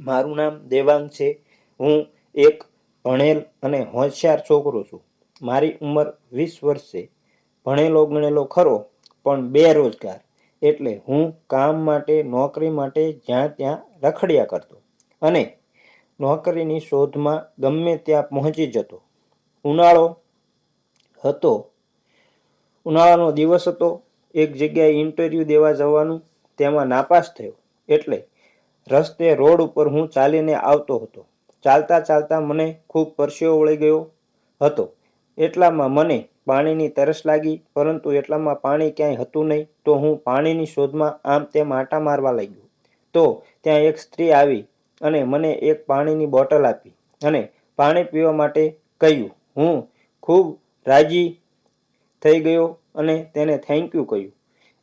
મારું નામ દેવાંગ છે. હું એક ભણેલ અને હોશિયાર છોકરો છું. મારી ઉંમર વીસ વર્ષ છે. ભણેલો ગણેલો ખરો, પણ બેરોજગાર. એટલે હું કામ માટે, નોકરી માટે જ્યાં ત્યાં રખડ્યા કરતો. અને નોકરીની શોધમાં ગમે ત્યાં પહોંચી જતો. ઉનાળો હતો. ઉનાળાનો દિવસ હતો. એક જગ્યાએ ઇન્ટરવ્યૂ દેવા જવાનું, તેમાં નાપાસ થયો. એટલે રસ્તે રોડ ઉપર હું ચાલીને આવતો હતો. ચાલતા ચાલતા મને ખૂબ પરસેવો વળી ગયો હતો. એટલામાં મને પાણીની તરસ લાગી, પરંતુ એટલામાં પાણી ક્યાંય હતું નહીં, તો હું પાણીની શોધમાં આમ તેમ આંટા મારવા લાગ્યો. તો ત્યાં એક સ્ત્રી આવી અને મને એક પાણીની બોટલ આપી અને પાણી પીવા માટે કહ્યું, હું ખૂબ રાજી થઈ ગયો અને તેને થેન્ક યુ કહ્યું.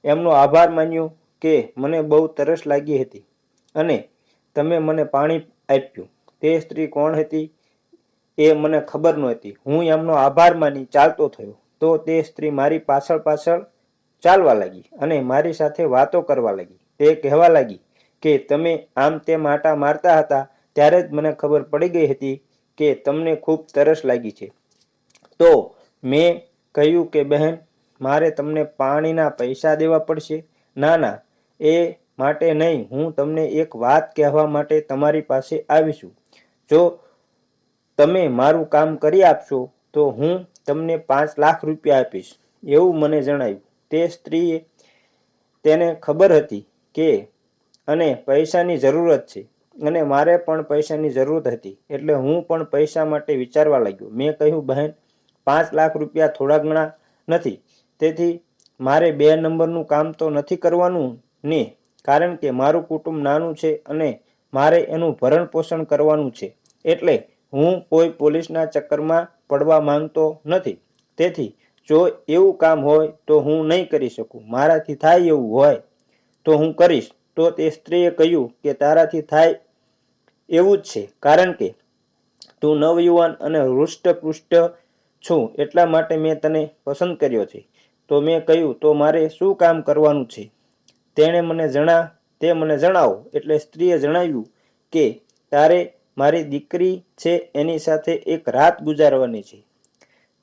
એમનો આભાર માન્યો કે મને બહુ તરસ લાગી હતી. અને તમે મને પાણી આપ્યું. તે સ્ત્રી કોણ હતી? એ મને ખબર નહોતી. હું એમનો આભાર માની ચાલતો થયો. તો તે સ્ત્રી મારી પાછળ પાછળ ચાલવા લાગી અને મારી સાથે વાતો કરવા લાગી. તે કહેવા લાગી કે તમે આમ તે માટા મારતા હતા ત્યારે જ મને ખબર પડી ગઈ હતી કે તમને ખૂબ તરસ લાગી છે. તો મેં કહ્યું કે, બહેન, મારે તમને પાણીના પૈસા દેવા પડશે. ના ના, એ માટે નહીં, હું તમને એક વાત કહેવા માટે તમારી પાસે આવીશું. જો તમે મારું કામ કરી આપશો, તો હું તમને પાંચ લાખ રૂપિયા આપીશ. એવું મને જણાવ્યું તે સ્ત્રીએ તેને ખબર હતી કે અને પૈસાની જરૂરત છે. અને મારે પણ પૈસાની જરૂરત હતી. એટલે હું પણ પૈસા માટે વિચારવા લાગ્યો. મેં કહ્યું, બહેન, પાંચ લાખ રૂપિયા થોડા ઘણા નથી. તેથી મારે બે નંબરનું કામ તો નથી કરવાનું ને કારણ કે મારું કુટુંબ નાનું છે અને મારે એનું ભરણ પોષણ કરવાનું છે. એટલે હું કોઈ પોલીસના ચક્કરમાં પડવા માંગતો નથી. તેથી જો એવું કામ હોય તો હું નહીં કરી શકું. મારાથી થાય એવું હોય તો હું કરીશ. તો તે સ્ત્રીએ કહ્યું કે તારાથી થાય એવું જ છે. કારણ કે તું નવયુવાન અને હૃષ્ટપૃષ્ટ છું એટલા માટે મેં તને પસંદ કર્યો છે. તો મેં કહ્યું, તો મારે શું કામ કરવાનું છે? તેણે મને જણા, તે મને જણાવો. એટલે સ્ત્રીએ જણાવ્યું કે, તારે મારી દીકરી છે, એની સાથે એક રાત ગુજારવાની છે.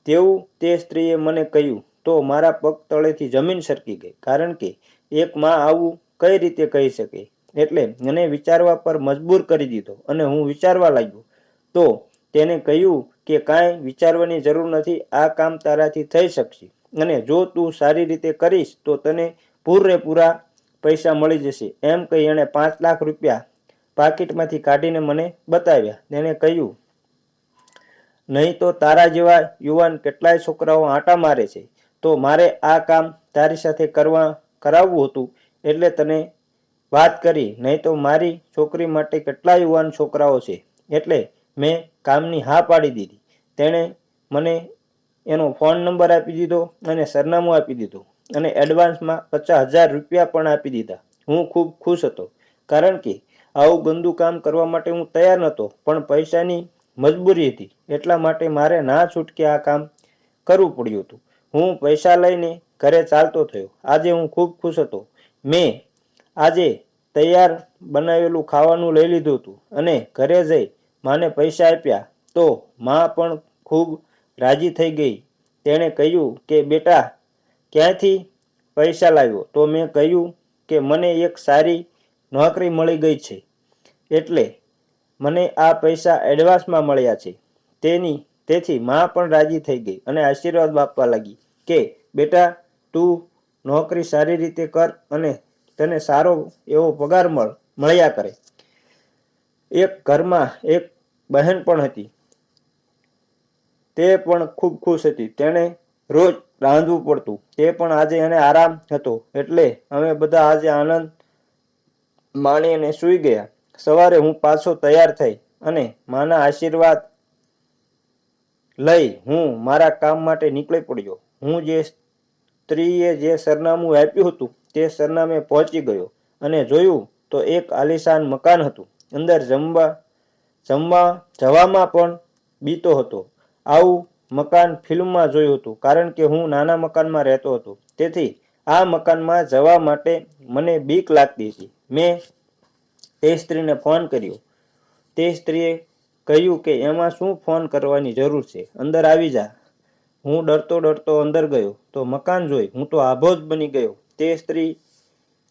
તેવું તે સ્ત્રીએ મને કહ્યું. તો મારા પગ તળેથી જમીન સરકી ગઈ. કારણ કે એક માં આવું કઈ રીતે કહી શકે? એટલે મને વિચારવા પર મજબૂર કરી દીધો અને હું વિચારવા લાગ્યો. તો તેને કહ્યું કે, કાંઈ વિચારવાની જરૂર નથી. આ કામ તારાથી થઈ શકશે. અને જો તું સારી રીતે કરીશ, તો તને પૂરેપૂરા પૈસા મળી જશે. એમ કહી એણે પાંચ લાખ રૂપિયા પાકીટમાંથી કાઢીને મને બતાવ્યા. તેણે કહ્યું, નહીં તો તારા જેવા યુવાન કેટલાય છોકરાઓ આંટા મારે છે. તો મારે આ કામ તારી સાથે કરવા, કરાવવું હતું. એટલે તને વાત કરી. નહીં તો મારી છોકરી માટે કેટલા યુવાન છોકરાઓ છે. એટલે મેં કામની હા પાડી દીધી. તેણે મને એનો ફોન નંબર આપી દીધો અને સરનામું આપી દીધું. અને એડવાન્સમાં પચાસ હજાર રૂપિયા પણ આપી દીધા. હું ખૂબ ખુશ હતો. કારણ કે આવું ગંદુ કામ કરવા માટે હું તૈયાર નહોતો, પણ પૈસાની મજબૂરી હતી. એટલા માટે મારે ના છૂટકે આ કામ કરવું પડ્યું હતું. હું પૈસા લઈને ઘરે ચાલતો થયો. આજે હું ખૂબ ખુશ હતો. મેં આજે તૈયાર બનાવેલું ખાવાનું લઈ લીધું હતું અને ઘરે જઈ માને પૈસા આપ્યા તો મા પણ ખૂબ રાજી થઈ ગઈ. તેણે કહ્યું કે, બેટા ક્યાંથી પૈસા લાવ્યો? તો મેં કહ્યું કે મને એક સારી નોકરી મળી ગઈ છે. એટલે મને આ પૈસા એડવાન્સમાં મળ્યા છે. તેની, તેથી માં પણ રાજી થઈ ગઈ અને આશીર્વાદ આપવા લાગી કે, બેટા, તું નોકરી સારી રીતે કર અને તને સારો એવો પગાર મળ, મળ્યા કરે. એક ઘરમાં એક બહેન પણ હતી. તે પણ ખૂબ ખુશ હતી. તેણે રોજ રાંધવું પડતું. તે પણ આજે એને આરામ હતો. એટલે અમે બધા આજે આનંદ માણી અને સૂઈ ગયા. સવારે હું પાછો તૈયાર થઈ અને માના આશીર્વાદ લઈ હું મારા કામ માટે નીકળી પડ્યો. હું જે સ્ત્રીએ જે સરનામું આપ્યું હતું તે સરનામે પહોંચી ગયો અને જોયું તો એક આલિશાન મકાન હતું. અંદર જમવા જમવા જવામાં પણ બીતો હતો. આવું મકાન ફિલ્મમાં જોયું હતું, કારણ કે હું નાના મકાનમાં રહેતો હતો. તેથી આ મકાનમાં જવા માટે મને બીક લાગતી હતી. મેં તે સ્ત્રીને ફોન કર્યો. તે સ્ત્રીએ કહ્યું કે, એમાં શું ફોન કરવાની જરૂર છે? અંદર આવી જા. હું ડરતો ડરતો અંદર ગયો. તો મકાન જોઈ. હું તો આભો જ બની ગયો. તે સ્ત્રી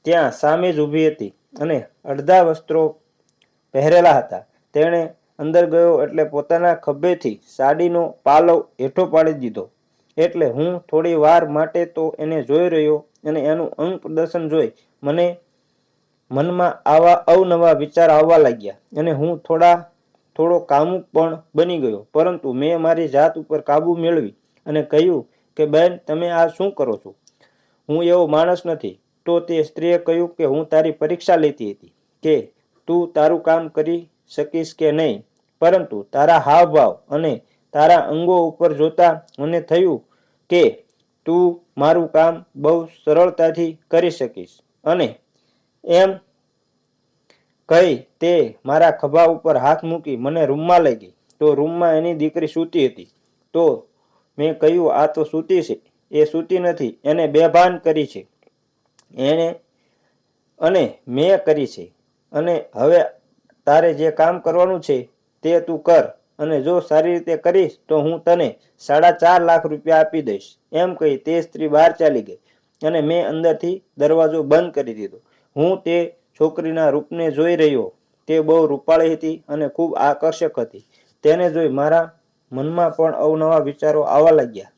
ત્યાં સામે જ ઊભી હતી અને અડધા વસ્ત્રો પહેરેલા હતા. તેણે અંદર ગયો એટલે પોતાના ખભેથી સાડીનો પાલવ હેઠો પાડી દીધો. એટલે હું થોડી વાર માટે તો એને જોઈ રહ્યો અને એનું અંગ પ્રદર્શન જોઈ મને મનમાં આવા અવનવા વિચાર આવવા લાગ્યા અને હું થોડા, થોડો કામુક પણ બની ગયો. પરંતુ મેં મારી જાત ઉપર કાબુ મેળવી અને કહ્યું કે, બેન, તમે આ શું કરો છો? હું એવો માણસ નથી. તો તે સ્ત્રીએ કહ્યું કે, હું તારી પરીક્ષા લેતી હતી કે તું તારું કામ કરી શકીશ કે નહીં? પરંતુ તારા હાવભાવ અને તારા અંગો ઉપર જોતા મને થયું કે તું મારું કામ બહુ સરળતાથી કરી શકીશ. અને એમ કહી તે મારા ખભા ઉપર હાથ મૂકી મને રૂમમાં લઈ ગઈ. તો રૂમમાં એની દીકરી સૂતી હતી. તો મેં કહ્યું, આ તો સૂતી છે. એ સૂતી નથી. એને બેભાન કરી છે. એણે અને મેં કરી છે. અને હવે તારે જે કામ કરવાનું છે તે તું કર અને જો સારી રીતે કરીશ તો હું તને સાડા ચાર લાખ રૂપિયા આપી દઈશ. એમ કહી તે સ્ત્રી બહાર ચાલી ગઈ અને મેં અંદરથી દરવાજો બંધ કરી દીધો. હું તે છોકરીના રૂપને જોઈ રહ્યો. તે બહુ રૂપાળી હતી અને ખૂબ આકર્ષક હતી. તેને જોઈ મારા મનમાં પણ અવનવા વિચારો આવવા લાગ્યા.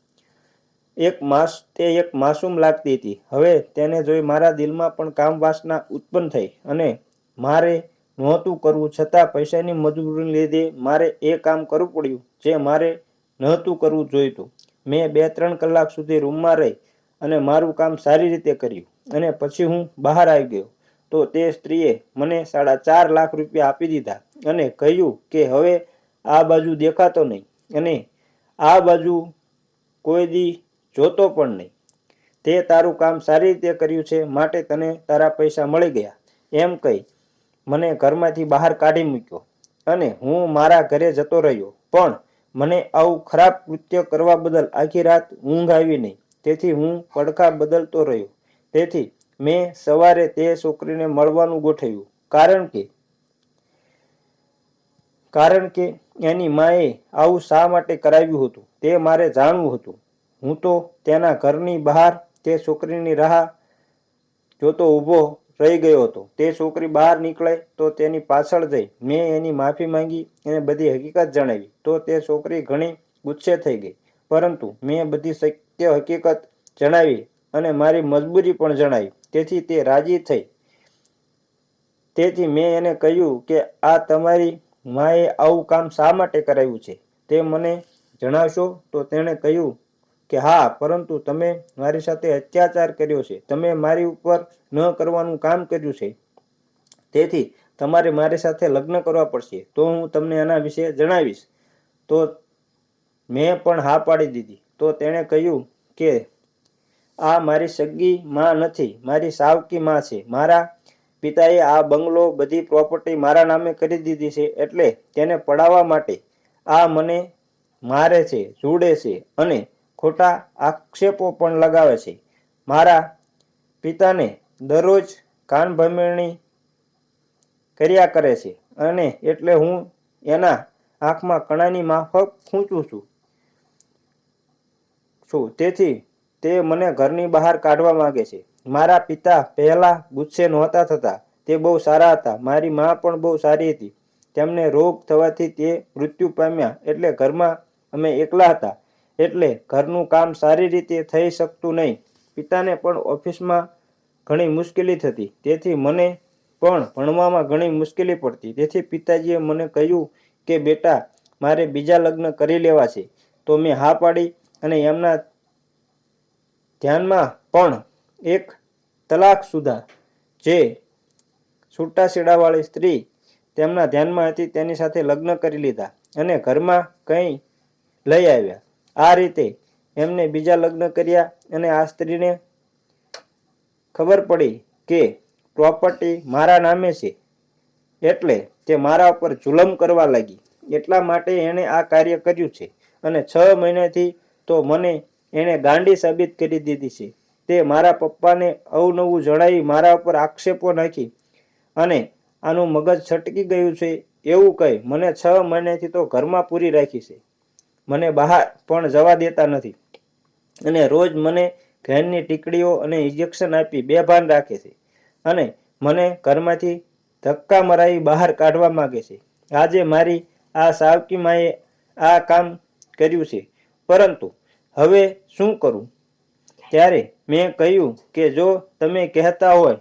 એક માસ તે એક માસૂમ લાગતી હતી. હવે તેને જોઈ મારા દિલમાં પણ કામ વાસના ઉત્પન્ન થઈ અને મારે નહોતું કરવું. છતાં પૈસાની મજબૂરીને લીધે. મારે એ કામ કરવું પડ્યું, જે મારે નહોતું કરવું જોઈતું. મેં બે ત્રણ કલાક સુધી રૂમમાં રહી અને મારું કામ સારી રીતે કર્યું અને પછી હું બહાર આવી ગયો. તો તે સ્ત્રીએ મને સાડા ચાર લાખ રૂપિયા આપી દીધા અને કહ્યું કે હવે આ બાજુ દેખાતો નહીં અને આ બાજુ કોઈ દી જોતો પણ નહીં. તે તારું કામ સારી રીતે કર્યું છે, માટે તને તારા પૈસા મળી ગયા. એમ કહી મને ઘરમાંથી બહાર કાઢી મૂક્યો અને હું મારા ઘરે જતો રહ્યો. પણ મને આવું ખરાબ કૃત્ય કરવા બદલ આખી રાત ઊંઘ આવી નહીં. તેથી હું પડખા બદલતો રહ્યો. તેથી મેં સવારે તે છોકરીને મળવાનું ગોઠવ્યું. કારણ કે કારણ કે એની માએ આવું શા માટે કરાવ્યું હતું તે મારે જાણવું હતું. હું તો તેના ઘરની બહાર તે છોકરીની રાહ જોતો ઊભો રહી ગયો હતો. તે છોકરી બહાર નીકળે તો તેની પાછળ જઈ. મેં એની માફી માંગી અને બધી હકીકત જણાવી. તો તે છોકરી ઘણી ગુસ્સે થઈ ગઈ. પરંતુ મેં બધી સત્ય હકીકત જણાવી અને મારી મજબૂરી પણ જણાવી. તેથી તે રાજી થઈ. તેથી મેં એને કહ્યું કે આ તમારી માએ આવું કામ શા માટે કરાવ્યું છે? તે મને જણાવશો? તો તેણે કહ્યું કે હા, પરંતુ તમે મારી સાથે અત્યાચાર કર્યો છે. તમે મારી ઉપર ન કરવાનું કામ કર્યું છે. તેથી તમારે મારી સાથે લગ્ન કરવા પડશે. તો હું તમને આના વિશે જણાવીશ. તો મેં પણ હા પાડી દીધી. તો તેણે કહ્યું કે, આ મારી સગી માં નથી, મારી સાવકી માં છે. મારા પિતાએ આ બંગલો બધી પ્રોપર્ટી મારા નામે કરી દીધી છે એટલે તેને પડાવવા માટે આ મને મારે છે, જોડે છે અને ખોટા આક્ષેપો પણ લગાવે છે. મારા પિતાને દરરોજ કાનભમણી કર્યા કરે છે અને એટલે હું એના આંખમાં કણાની માફક ખૂંચું છું. છું. તેથી તે મને ઘરની બહાર કાઢવા માગે છે. મારા પિતા પહેલા ગુસ્સે નહોતા થતા. તે બહુ સારા હતા. મારી મા પણ બહુ સારી હતી. તેમને રોગ થવાથી તે મૃત્યુ પામ્યા. એટલે ઘરમાં અમે એકલા હતા. એટલે ઘરનું કામ સારી રીતે થઈ શકતું નહીં. પિતાને પણ ઓફિસમાં ઘણી મુશ્કેલી થતી. તેથી મને પણ ભણવામાં ઘણી મુશ્કેલી પડતી. તેથી પિતાજીએ મને કહ્યું કે, બેટા, મારે બીજા લગ્ન કરી લેવા છે. તો મેં હા પાડી અને એમના ધ્યાનમાં પણ એક તલાક સુધા. જે છૂટાછેડાવાળી સ્ત્રી તેમના ધ્યાનમાં હતી, તેની સાથે લગ્ન કરી લીધા અને ઘરમાં કંઈ લઈ આવ્યા. આ રીતે એમને બીજા લગ્ન કર્યા અને આ સ્ત્રીને ખબર પડી કે પ્રોપર્ટી મારા નામે છે. એટલે તે મારા ઉપર જુલમ કરવા લાગી. એટલા માટે એણે આ કાર્ય કર્યું છે. અને છ મહિનાથી તો મને એણે ગાંડી સાબિત કરી દીધી છે. તે મારા પપ્પાને અવનવું જણાવી મારા ઉપર આક્ષેપો નાખી અને આનું મગજ છટકી ગયું છે. એવું કહી મને છ મહિનાથી તો ઘરમાં પૂરી રાખી છે. મને બહાર પણ જવા દેતા નથી. અને રોજ મને ઘેનની ટીકડીઓ અને ઇન્જેક્શન આપી બેભાન રાખે છે. અને મને ઘરમાંથી ધક્કા મરાવી બહાર કાઢવા માગે છે. આજે મારી આ સાવકી માએ આ કામ કર્યું છે. પરંતુ હવે શું કરું? ત્યારે મેં કહ્યું કે જો તમે કહેતા હોય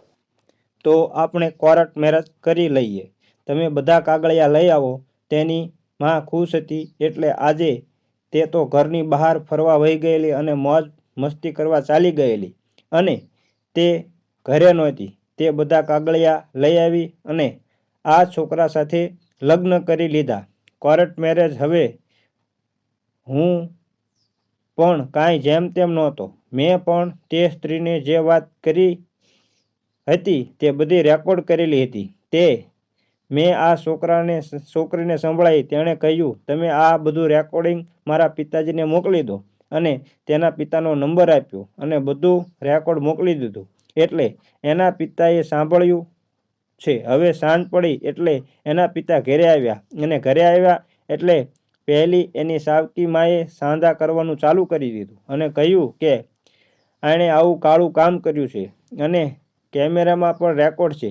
તો આપણે કોર્ટ મેરેજ કરી લઈએ. તમે બધા કાગળિયા લઈ આવો. તેની માં ખુશ હતી એટલે આજે તે તો ઘરની બહાર ફરવા વહી ગયેલી અને મોજ મસ્તી કરવા ચાલી ગયેલી. અને તે ઘરે નહોતી. તે બધા કાગળિયા લઈ આવી અને આ છોકરા સાથે લગ્ન કરી લીધા. કોર્ટ મેરેજ હવે હું પણ કાંઈ જેમ તેમ નહોતો. મેં પણ તે સ્ત્રીને જે વાત કરી હતી તે બધી રેકોર્ડ કરેલી હતી. તે મેં આ છોકરાને છોકરીને સંભળાવી તેણે કહ્યું, તમે આ બધું રેકોર્ડિંગ મારા પિતાજીને મોકલી દો. અને તેના પિતાનો નંબર આપ્યો અને બધું રેકોર્ડ મોકલી દીધું. એટલે એના પિતાએ સાંભળ્યું છે. હવે સાંજ પડી એટલે એના પિતા ઘરે આવ્યા. અને ઘરે આવ્યા એટલે પહેલી એની સાવકી માએ સાંધા કરવાનું ચાલુ કરી દીધું અને કહ્યું કે એણે આવું કાળું કામ કર્યું છે અને કેમેરામાં પણ રેકોર્ડ છે.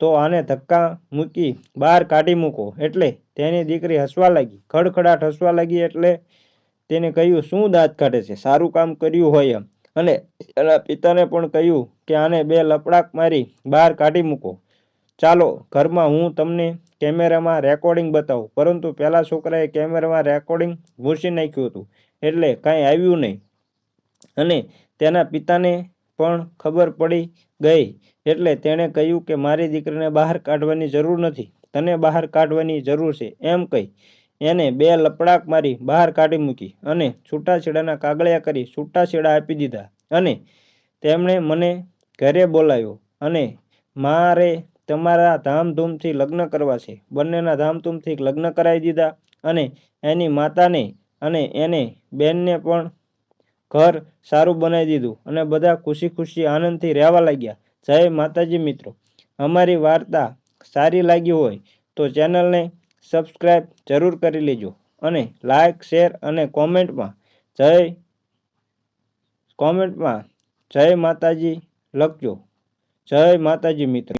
તો આને ધક્કા મૂકી બહાર કાઢી મૂકો. એટલે તેની દીકરી હસવા લાગી. ખડખડાટ હસવા લાગી એટલે તેને કહ્યું, શું દાંત કાઢે છે? સારું કામ કર્યું હોય એમ. અને એના પિતાને પણ કહ્યું કે, આને બે લપડાક મારી બહાર કાઢી મૂકો. ચાલો, ઘરમાં હું તમને કેમેરામાં રેકોર્ડિંગ બતાવું. પરંતુ પહેલા છોકરાએ કેમેરામાં રેકોર્ડિંગ ભૂસી નાખ્યું હતું. એટલે કાંઈ આવ્યું નહીં. અને તેના પિતાને પણ ખબર પડી ગઈ. એટલે તેણે કહ્યું કે મારી દીકરીને બહાર કાઢવાની જરૂર નથી. તને બહાર કાઢવાની જરૂર છે, એમ કહી. એને બે લપડાક મારી બહાર કાઢી મૂકી અને છૂટાછેડાના કાગળિયા કરી છૂટાછેડા આપી દીધા અને તેમણે મને ઘરે બોલાવ્યો અને મારે તમારા ધામધૂમથી લગ્ન કરવા છે. બંનેના ધામધૂમથી લગ્ન કરાવી દીધા અને એની માતાને અને એને બેનને પણ ઘર સારું બનાવી દીધું અને બધા ખુશી ખુશી આનંદથી રહેવા લાગ્યા. જય માતાજી મિત્રો. અમારી વાર્તા સારી લાગી હોય તો ચેનલને સબસ્ક્રાઈબ જરૂર કરી લેજો અને લાઈક શેર અને કોમેન્ટમાં જય કોમેન્ટમાં જય માતાજી લખજો. જય માતાજી મિત્રો.